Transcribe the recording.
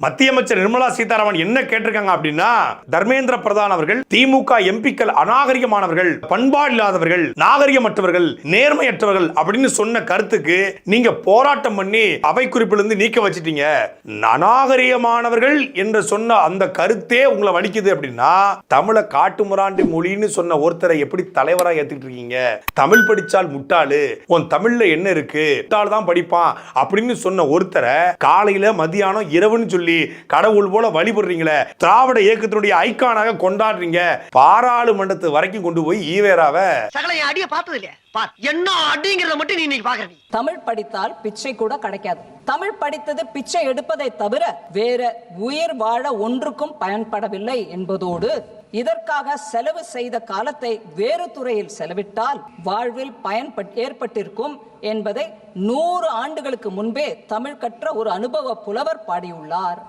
மத்திய அமைச்சர் நிர்மலா சீதாராமன் என்ன கேட்டிருக்காங்க அப்படின்னா தர்மேந்திர பிரதான் அவர்கள் திமுக எம்பிக்கள் அநாகரிகமானவர்கள் பண்பாடு இல்லாதவர்கள் நாகரிகமற்றவர்கள் நேர்மையற்றவர்கள் அப்படின்னு சொன்ன கருத்துக்கு நீங்க போராட்டம் பண்ணி அவை குறிப்பிலிருந்து நீக்க வச்சிட்டீங்க. அநாகரிகமானவர்கள் என்று சொன்ன அந்த கருத்தே உங்களை வலிக்குது அப்படின்னா தமிழை காட்டுமுராண்டி மொழின்னு சொன்ன ஒருத்தரை எப்படி தலைவரா ஏத்துக்கிட்டு இருக்கீங்க தமிழ் படிச்சால் முட்டாளு உன் தமிழ்ல என்ன இருக்கு? முட்டாள் தான் படிப்பான் அப்படின்னு சொன்ன ஒருத்தரை காலையில மதியானம் இரவுன்னு சொல்லி கடவுள் போல வழிபடுறீங்களே? திராவிட இயக்கத்தினுடைய ஐக்கானாக கொண்டாடுறீங்க. பாராளுமன்றத்து வரைக்கும் கொண்டு போய் ஈவேராவை. சகல என் அடிய பார்த்தது இல்லையா என்ன அடிங்கிறத மட்டும் நீ இன்னைக்கு பாக்குற நீ தமிழ் படித்தால் பிச்சை கூட கிடைக்காது. தமிழ் படித்தது பிச்சை எடுப்பதை தவிர வேற உயிர் வாழ ஒன்றுக்கும் பயன்படவில்லை என்பதோடு இதற்காக செலவு செய்த காலத்தை வேறு துறையில் செலவிட்டால் வாழ்வில் பயன்பட் ஏற்பட்டிருக்கும் என்பதை நூறு ஆண்டுகளுக்கு முன்பே தமிழ் கற்ற ஒரு அனுபவ புலவர் பாடியுள்ளார்.